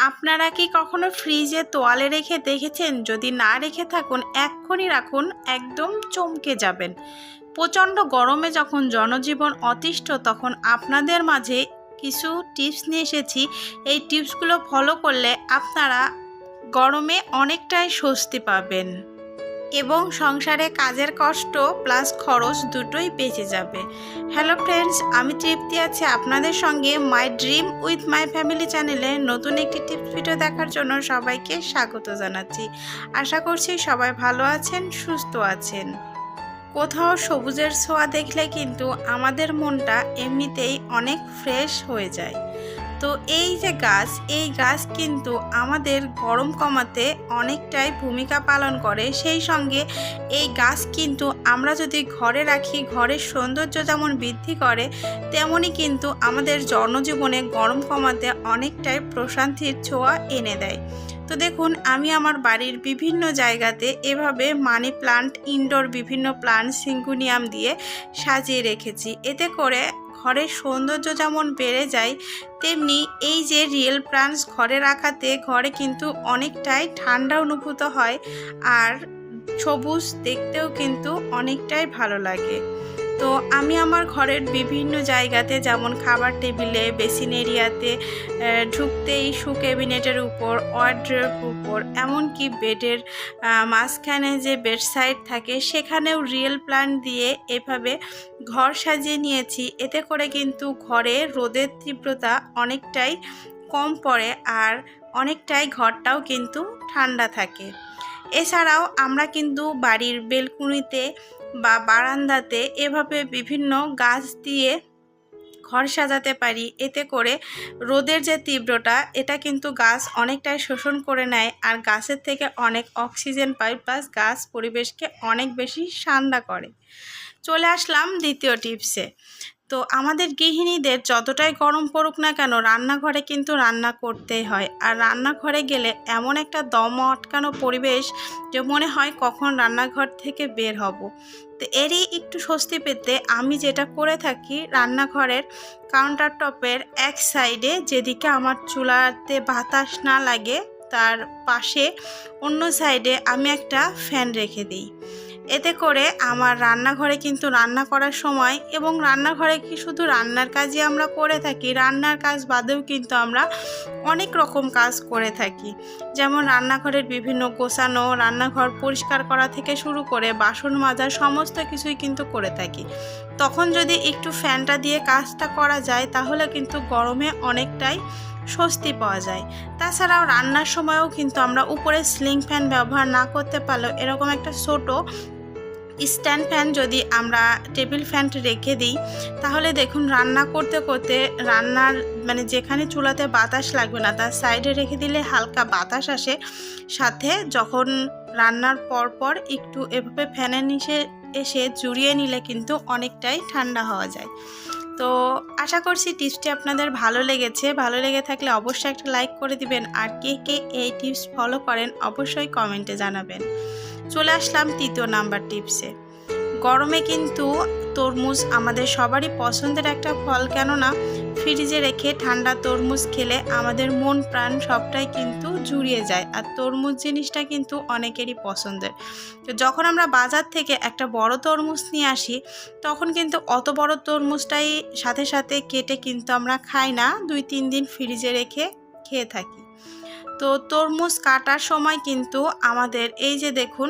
আপনারা কি কখনো ফ্রিজে তোয়ালে রেখে দেখেছেন? যদি না রেখে থাকুন, এক্ষুনি রাখুন, একদম চমকে যাবেন। প্রচণ্ড গরমে যখন জনজীবন অতিষ্ঠ, তখন আপনাদের মাঝে কিছু টিপস নিয়ে এসেছি। এই টিপসগুলো ফলো করলে আপনারা গরমে অনেকটাই স্বস্তি পাবেন। এবং সংসারে কাজের কষ্ট প্লাস খরচ দুটোই বেঁচে যাবে। হ্যালো ফ্রেন্ডস আমি তৃপ্তি আছি আপনাদের সঙ্গে my dream with my family চ্যানেলে নতুন একটি টিপস ভিডিও দেখার জন্য সবাইকে স্বাগত জানাচ্ছি। আশা করছি সবাই ভালো আছেন, সুস্থ আছেন। কোথাও সবুজের ছোঁয়া দেখলে কিন্তু আমাদের মনটা এমনিতেই অনেক ফ্রেশ হয়ে যায়। তো এই যে গাছ, এই গাছ কিন্তু আমাদের গরম কমাতে অনেকটাই ভূমিকা পালন করে। সেই সঙ্গে এই গাছ কিন্তু আমরা যদি ঘরে রাখি, ঘরের সৌন্দর্য যেমন বৃদ্ধি করে তেমনই কিন্তু আমাদের জনজীবনে গরম কমাতে অনেকটাই প্রশান্তির ছোঁয়া এনে দেয়। তো দেখুন, আমি আমার বাড়ির বিভিন্ন জায়গাতে এভাবে মানি প্লান্ট, ইনডোর বিভিন্ন প্লান্ট সিঙ্গুনিয়াম দিয়ে সাজিয়ে রেখেছি। এতে করে ঘরের সৌন্দর্য যেমন বেড়ে যায়, তেমনি এই যে রিয়েল প্লান্টস ঘরে রাখাতে ঘরে কিন্তু অনেকটাই ঠান্ডা অনুভূত হয় আর সবুজ দেখতেও কিন্তু অনেকটাই ভালো লাগে। তো আমি আমার ঘরের বিভিন্ন জায়গাতে যেমন খাবার টেবিলে, বেসিন এরিয়াতে ঢুকতেই শু ক্যাবিনেটের উপর ওয়ার্ড্রের উপর, এমনকি বেডের মাঝখানে যে বেড সাইড থাকে সেখানেও রিয়েল প্ল্যান্ট দিয়ে এভাবে ঘর সাজিয়ে নিয়েছি। এতে করে কিন্তু ঘরে রোদের তীব্রতা অনেকটাই কম পড়ে আর অনেকটাই ঘরটাও কিন্তু ঠান্ডা থাকে। এছাড়াও আমরা কিন্তু বাড়ির বেলকুনিতে বা বারান্দাতে এভাবে বিভিন্ন গাছ দিয়ে ঘর সাজাতে পারি, এতে করে রোদের যে তীব্রটা এটা কিন্তু গাছ অনেকটাই শোষণ করে নেয় আর গাছের থেকে অনেক অক্সিজেন পাই প্লাস গাছ পরিবেশকে অনেক বেশি ঠান্ডা করে। চলে আসলাম দ্বিতীয় টিপসে। তো আমাদের গৃহিণীদের যতটাই গরম পড়ুক না কেন, রান্নাঘরে কিন্তু রান্না করতেই হয়। আর রান্নাঘরে গেলে এমন একটা দম আটকানো পরিবেশ যে মনে হয় কখন রান্নাঘর থেকে বের হব। তো এরই একটু স্বস্তি পেতে আমি যেটা করে থাকি রান্নাঘরের কাউন্টার টপের এক সাইডে যেদিকে আমার চুলাতে বাতাস না লাগে, তার পাশে অন্য সাইডে আমি একটা ফ্যান রেখে দিই। এতে করে আমার রান্নাঘরে কিন্তু রান্না করার সময় এবং রান্নাঘরে কি শুধু রান্নার কাজই আমরা করে থাকি, রান্নার কাজ বাদেও কিন্তু আমরা অনেক রকম কাজ করে থাকি। যেমন রান্নাঘরের বিভিন্ন গোছানো, রান্নাঘর পরিষ্কার করা থেকে শুরু করে বাসন মাজা সমস্ত কিছুই কিন্তু করে থাকি। তখন যদি একটু ফ্যানটা দিয়ে কাজটা করা যায় তাহলে কিন্তু গরমে অনেকটাই স্বস্তি পাওয়া যায়। তাছাড়াও রান্নার সময়ও কিন্তু আমরা উপরে স্লিং ফ্যান ব্যবহার না করতে পারলেও এরকম একটা ছোটো স্ট্যান্ড ফ্যান যদি আমরা টেবিল ফ্যান রেখে দিই, তাহলে দেখুন রান্না করতে করতে রান্নার মানে যেখানে চুলাতে বাতাস লাগবে না, তার সাইডে রেখে দিলে হালকা বাতাস আসে। সাথে যখন রান্নার পর পর একটু এভাবে ফ্যানের নিচে এসে জুড়িয়ে নিলে কিন্তু অনেকটাই ঠান্ডা হওয়া যায়। তো আশা করছি টিপসটি আপনাদের ভালো লেগেছে। ভালো লেগে থাকলে অবশ্যই একটা লাইক করে দিবেন। আর কে কে এই টিপস ফলো করেন অবশ্যই কমেন্টে জানাবেন। চলে আসলাম তৃতীয় নাম্বার টিপসে। গরমে কিন্তু তরমুজ আমাদের সবারই পছন্দের একটা ফল, কেননা ফ্রিজে রেখে ঠান্ডা তরমুজ খেলে আমাদের মন, প্রাণ সবটাই কিন্তু জুড়িয়ে যায়। আর তরমুজ জিনিসটা কিন্তু অনেকেরই পছন্দের। তো যখন আমরা বাজার থেকে একটা বড় তরমুজ নিয়ে আসি, তখন কিন্তু অত বড় তরমুজটাই সাথে সাথে কেটে কিন্তু আমরা খাই না। দুই, তিন দিন ফ্রিজে রেখে খেয়ে থাকি। তো তরমুজ কাটার সময় কিন্তু আমাদের এই যে দেখুন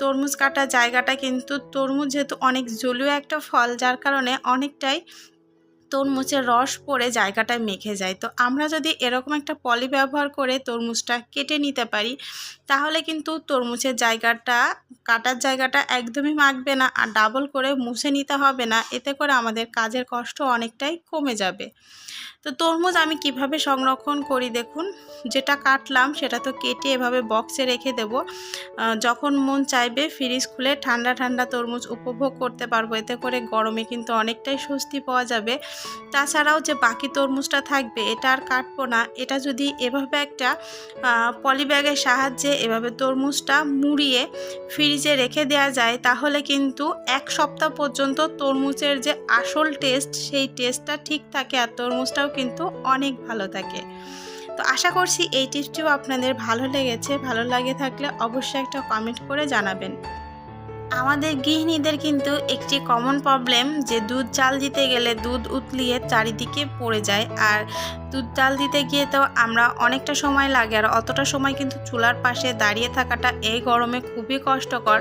তরমুজ কাটার জায়গাটা কিন্তু তরমুজ যেহেতু অনেক জলীয় একটা ফল, যার কারণে অনেকটাই তরমুজের রস পড়ে জায়গাটায় মেখে যায়। তো আমরা যদি এরকম একটা পলি ব্যবহার করে তরমুজটা কেটে নিতে পারি, তাহলে কিন্তু তরমুজের জায়গাটা, কাটার জায়গাটা একদমই মাখবে না আর ডাবল করে মুছে নিতে হবে না। এতে করে আমাদের কাজের কষ্ট অনেকটাই কমে যাবে। তো তরমুজ আমি কীভাবে সংরক্ষণ করি দেখুন, যেটা কাটলাম সেটা তো কেটে এভাবে বক্সে রেখে দেব। যখন মন চাইবে ফ্রিজ খুলে ঠান্ডা ঠান্ডা তরমুজ উপভোগ করতে পারব, এতে করে গরমে কিন্তু অনেকটাই স্বস্তি পাওয়া যাবে। তাছাড়াও যে বাকি তরমুজটা থাকবে, এটা আর কাটবো না, এটা যদি এভাবে একটা পলিব্যাগের সাহায্যে এভাবে তরমুজটা মুড়িয়ে ফ্রিজে রেখে দেওয়া যায়, তাহলে কিন্তু এক সপ্তাহ পর্যন্ত তরমুজের যে আসল টেস্ট সেই টেস্টটা ঠিক থাকে আর তরমুজটাও কিন্তু অনেক ভালো থাকে। তো আশা করছি এই টিপসটিও আপনাদের ভালো লেগেছে। ভালো লাগে থাকলে অবশ্যই একটা কমেন্ট করে জানাবেন। আমাদের গৃহিণীদের কিন্তু একটি কমন প্রবলেম যে দুধ চাল দিতে গেলে দুধ উতলিয়ে চারিদিকে পড়ে যায় আর দুধ চাল দিতে গিয়ে তো আমরা অনেকটা সময় লাগে আর অতটা সময় কিন্তু চুলার পাশে দাঁড়িয়ে থাকাটা এই গরমে খুবই কষ্টকর।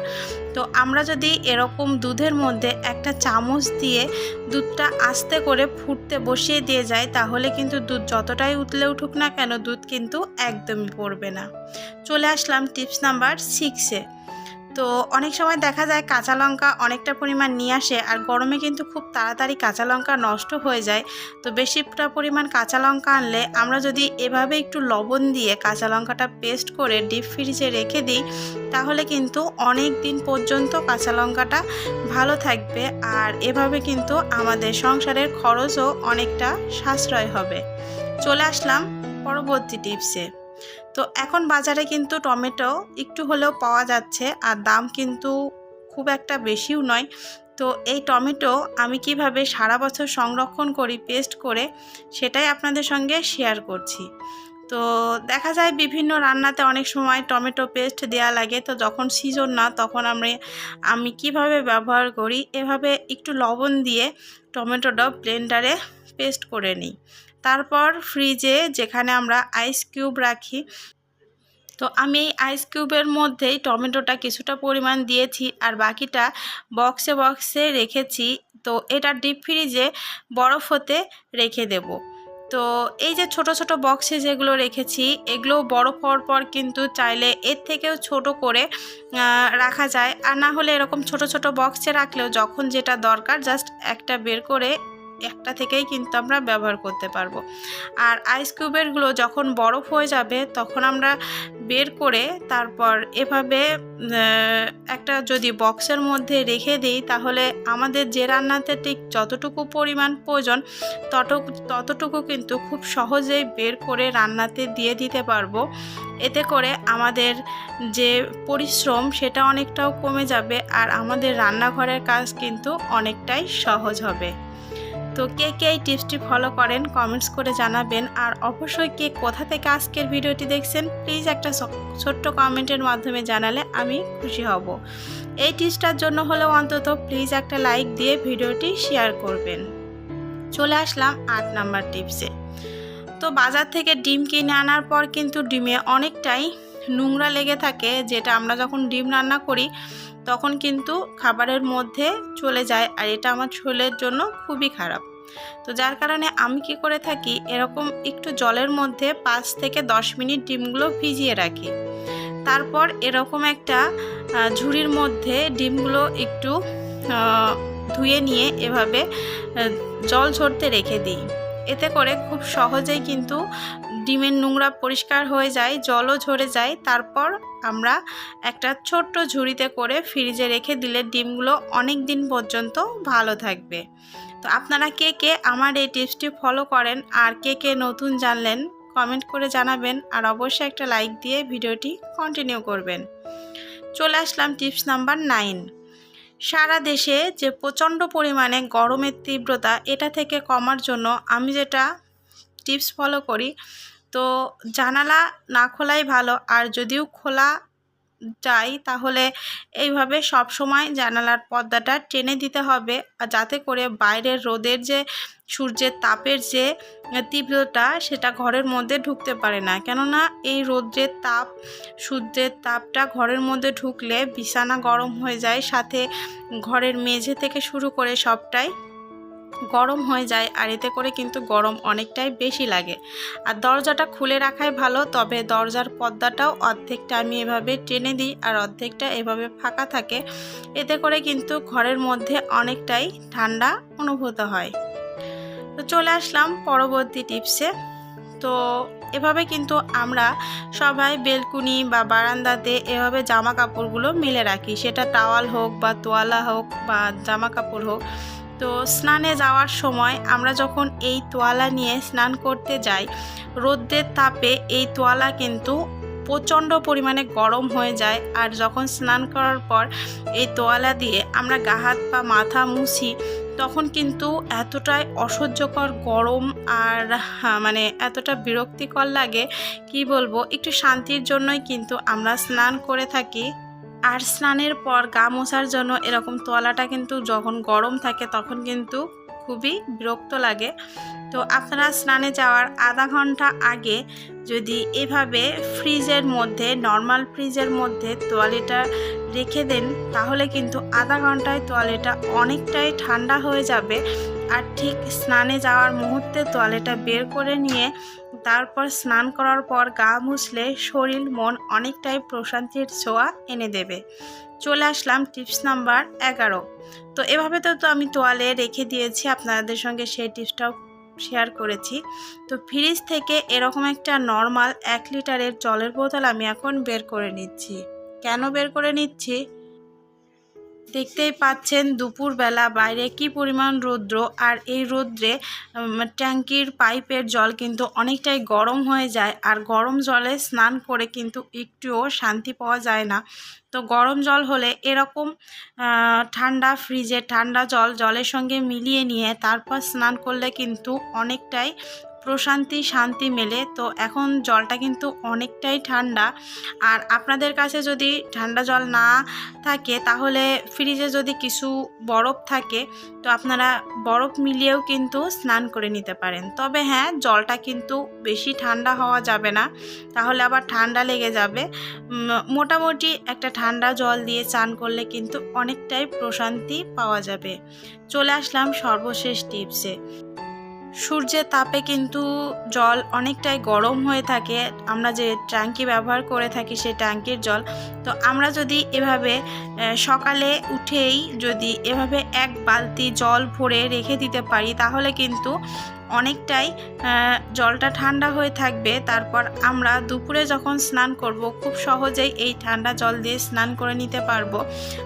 তো আমরা যদি এরকম দুধের মধ্যে একটা চামচ দিয়ে দুধটা আস্তে করে ফুটতে বসিয়ে দিয়ে যায় তাহলে কিন্তু দুধ যতটাই উতলে উঠুক না কেন দুধ কিন্তু একদমই পড়বে না। চলে আসলাম টিপস নাম্বার সিক্সে তো অনেক সময় দেখা যায় কাঁচা লঙ্কা অনেকটা পরিমাণ নিয়ে আসে আর গরমে কিন্তু খুব তাড়াতাড়ি কাঁচা লঙ্কা নষ্ট হয়ে যায়। তো বেশিটা পরিমাণ কাঁচা লঙ্কা আনলে আমরা যদি এভাবে একটু লবণ দিয়ে কাঁচা লঙ্কাটা পেস্ট করে ডিপ ফ্রিজে রেখে দিই, তাহলে কিন্তু অনেক দিন পর্যন্ত কাঁচা লঙ্কাটা ভালো থাকবে আর এভাবে কিন্তু আমাদের সংসারের খরচও অনেকটা সাশ্রয় হবে। চলে আসলাম পরবর্তী টিপসে। তো এখন বাজারে কিন্তু টমেটো একটু হলেও পাওয়া যাচ্ছে আর দাম কিন্তু খুব একটা বেশিও নয়। তো এই টমেটো আমি কীভাবে সারা বছর সংরক্ষণ করি, পেস্ট করে সেটাই আপনাদের সঙ্গে শেয়ার করছি। তো দেখা যায় বিভিন্ন রান্নাতে অনেক সময় টমেটো পেস্ট দেয়া লাগে। তো যখন সিজন না, তখন আমি আমি কীভাবে ব্যবহার করি? এভাবে একটু লবণ দিয়ে টমেটোটা ব্লেন্ডারে পেস্ট করে নিই। তারপর ফ্রিজে যেখানে আমরা আইস কিউব রাখি। তো আমি এই আইস কিউবের মধ্যেই টমেটোটা কিছুটা পরিমাণ দিয়েছি আর বাকিটা বক্সে বক্সে রেখেছি। তো এটা ডিপ ফ্রিজে বরফ হতে রেখে দেব। তো এই যে ছোট ছোট বক্সে যেগুলো রেখেছি, এগুলো বরফ হওয়ার পর কিন্তু চাইলে এর থেকেও ছোট করে রাখা যায়। আর না হলে এরকম ছোট ছোট বক্সে রাখলেও যখন যেটা দরকার জাস্ট একটা বের করে একটা থেকেই কিন্তু আমরা ব্যবহার করতে পারব। আর আইস কিউবেরগুলো যখন বরফ হয়ে যাবে, তখন আমরা বের করে তারপর এভাবে একটা যদি বক্সের মধ্যে রেখে দিই, তাহলে আমাদের যে রান্নাতে ঠিক যতটুকু পরিমাণ প্রয়োজন, ততটুকু ততটুকু কিন্তু খুব সহজেই বের করে রান্নাতে দিয়ে দিতে পারব। এতে করে আমাদের যে পরিশ্রম, সেটা অনেকটাও কমে যাবে, আর আমাদের রান্নাঘরের কাজ কিন্তু অনেকটাই সহজ হবে। তো কে কে এই টিপসটি ফলো করেন কমেন্টস করে জানাবেন। আর অবশ্যই কে কোথা থেকে আজকের ভিডিওটি দেখছেন প্লিজ একটা ছোট্ট কমেন্টের মাধ্যমে জানালে আমি খুশি হব। এই টিপসটার জন্য হলেও অন্তত প্লিজ একটা লাইক দিয়ে ভিডিওটি শেয়ার করবেন। চলে আসলাম আট নাম্বার টিপসে তো বাজার থেকে ডিম কিনে আনার পর কিন্তু ডিমে অনেকটাই নোংরা লেগে থাকে, যেটা আমরা যখন ডিম রান্না করি তখন কিন্তু খাবারের মধ্যে চলে যায় আর এটা আমার শরীরের জন্য খুবই খারাপ। তো যার কারণে আমি কি করে থাকি, এরকম একটু জলের মধ্যে পাঁচ থেকে দশ মিনিট ডিমগুলো ভিজিয়ে রাখি। তারপর এরকম একটা ঝুড়ির মধ্যে ডিমগুলো একটু ধুয়ে নিয়ে এভাবে জল ঝরতে রেখে দিই। এতে করে খুব সহজেই কিন্তু ডিমের নোংরা পরিষ্কার হয়ে যায়, জলও ঝরে যায়। তারপর আমরা একটা ছোট্ট ঝুড়িতে করে ফ্রিজে রেখে দিলে ডিমগুলো অনেক দিন পর্যন্ত ভালো থাকবে। তো আপনারা কে কে আমার এই টিপসটি ফলো করেন আর কে কে নতুন জানলেন, কমেন্ট করে জানাবেন আর অবশ্যই একটা লাইক দিয়ে ভিডিওটি কন্টিনিউ করবেন। চলে আসলাম টিপস নাম্বার নাইন। সারা দেশে যে প্রচণ্ড পরিমাণে গরমের তীব্রতা, এটা থেকে কমার জন্য আমি যেটা টিপস ফলো করি তো জানালা না খোলাই ভালো। আর যদিও খোলা যাই তাহলে এইভাবে সব সময় জানালার পর্দাটা টেনে দিতে হবে। যাতে করে বাইরের রোদের যে, সূর্যের তাপের যে তীব্রতা, সেটা ঘরের মধ্যে ঢুকতে পারে না। কেননা এই রোদ্রের তাপ, সূর্যের তাপটা ঘরের মধ্যে ঢুকলে বিছানা গরম হয়ে যায়। সাথে ঘরের মেঝে থেকে শুরু করে সবটাই গরম হয়ে যায় আর এতে করে কিন্তু গরম অনেকটাই বেশি লাগে। আর দরজাটা খুলে রাখাই ভালো, তবে দরজার পর্দাটাও অর্ধেকটা আমি এভাবে টেনে দিই আর অর্ধেকটা এভাবে ফাঁকা থাকে। এতে করে কিন্তু ঘরের মধ্যে অনেকটাই ঠান্ডা অনুভূত হয়। তো চলে আসলাম পরবর্তী টিপসে। তো এভাবে কিন্তু আমরা সবাই বেলকুনি বা বারান্দাতে এভাবে জামা কাপড়গুলো মেলে রাখি। সেটা টাওয়াল হোক বা তোয়ালা হোক বা জামা কাপড় হোক। তো স্নানে যাওয়ার সময় আমরা যখন এই তোয়ালা নিয়ে স্নান করতে যাই রোদ্রের তাপে এই তোয়ালা কিন্তু প্রচণ্ড পরিমাণে গরম হয়ে যায়। আর যখন স্নান করার পর এই তোয়ালা দিয়ে আমরা গা হাত পা মাথা মুছি তখন কিন্তু এতটাই অসহ্যকর গরম আর হ্যাঁ, মানে এতটা বিরক্তিকর লাগে কি বলব একটু শান্তির জন্যই কিন্তু আমরা স্নান করে থাকি। আর স্নানের পর গা মোছার জন্য এরকম তোয়ালাটা কিন্তু যখন গরম থাকে তখন কিন্তু খুবই বিরক্ত লাগে। তো আপনারা স্নানে যাওয়ার আধা ঘণ্টা আগে যদি এভাবে ফ্রিজের মধ্যে, নর্মাল ফ্রিজের মধ্যে তোয়ালিটা রেখে দেন, তাহলে কিন্তু আধা ঘন্টায় তোয়ালিটা অনেকটাই ঠান্ডা হয়ে যাবে। আর ঠিক স্নানে যাওয়ার মুহূর্তে তোয়ালিটা বের করে নিয়ে তারপর স্নান করার পর গা মুছলে শরীর, মন অনেকটাই প্রশান্তির ছোঁয়া এনে দেবে। চলে আসলাম টিপস নাম্বার এগারো। তো এভাবে তো তো আমি তোয়ালে রেখে দিয়েছি, আপনাদের সঙ্গে সেই টিপসটাও শেয়ার করেছি। তো ফ্রিজ থেকে এরকম একটা নর্মাল এক লিটারের জলের বোতল আমি এখন বের করে নিচ্ছি। কেন বের করে নিচ্ছি? দেখতেই পাচ্ছেন দুপুরবেলা বাইরে কি পরিমাণ রৌদ্র, আর এই রৌদ্রে ট্যাঙ্কির পাইপের জল কিন্তু অনেকটাই গরম হয়ে যায়, আর গরম জলে স্নান করে কিন্তু একটুও শান্তি পাওয়া যায় না। তো গরম জল হলে এরকম ঠান্ডা ফ্রিজে ঠান্ডা জল, জলের সঙ্গে মিলিয়ে নিয়ে তারপর স্নান করলে কিন্তু অনেকটাই প্রশান্তি, শান্তি মেলে। তো এখন জলটা কিন্তু অনেকটাই ঠান্ডা। আর আপনাদের কাছে যদি ঠান্ডা জল না থাকে, তাহলে ফ্রিজে যদি কিছু বরফ থাকে, তো আপনারা বরফ মিলিয়েও কিন্তু স্নান করে নিতে পারেন। তবে হ্যাঁ জলটা কিন্তু বেশি ঠান্ডা হওয়া যাবে না। তাহলে আবার ঠান্ডা লেগে যাবে। মোটামুটি একটা ঠান্ডা জল দিয়ে চান করলে কিন্তু অনেকটাই প্রশান্তি পাওয়া যাবে। চলে আসলাম সর্বশেষ টিপসে। সূর্যের তাপে কিন্তু জল অনেকটাই গরম হয়ে থাকে। আমরা যে ট্যাঙ্কি ব্যবহার করে থাকি সেই ট্যাঙ্কির জল। তো আমরা যদি এভাবে সকালে উঠেই যদি এভাবে এক বালতি জল ভরে রেখে দিতে পারি, তাহলে কিন্তু অনেকটাই জলটা ঠান্ডা হয়ে থাকবে। তারপর আমরা দুপুরে যখন স্নান করব, খুব সহজেই এই ঠান্ডা জল দিয়ে স্নান করে নিতে পারব।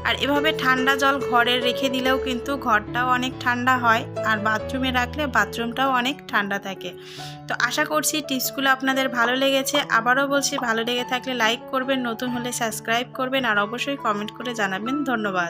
আর এভাবে ঠান্ডা জল ঘরে রেখে দিলেও কিন্তু ঘরটাও অনেক ঠান্ডা হয়, আর বাথরুমে রাখলে বাথরুমটাও অনেক ঠান্ডা থাকে। তো আশা করছি টিপসগুলো আপনাদের ভালো লেগেছে। আবারও বলছি, ভালো লেগে থাকলে লাইক করবেন, নতুন হলে সাবস্ক্রাইব করবেন, আর অবশ্যই কমেন্ট করে জানাবেন। ধন্যবাদ।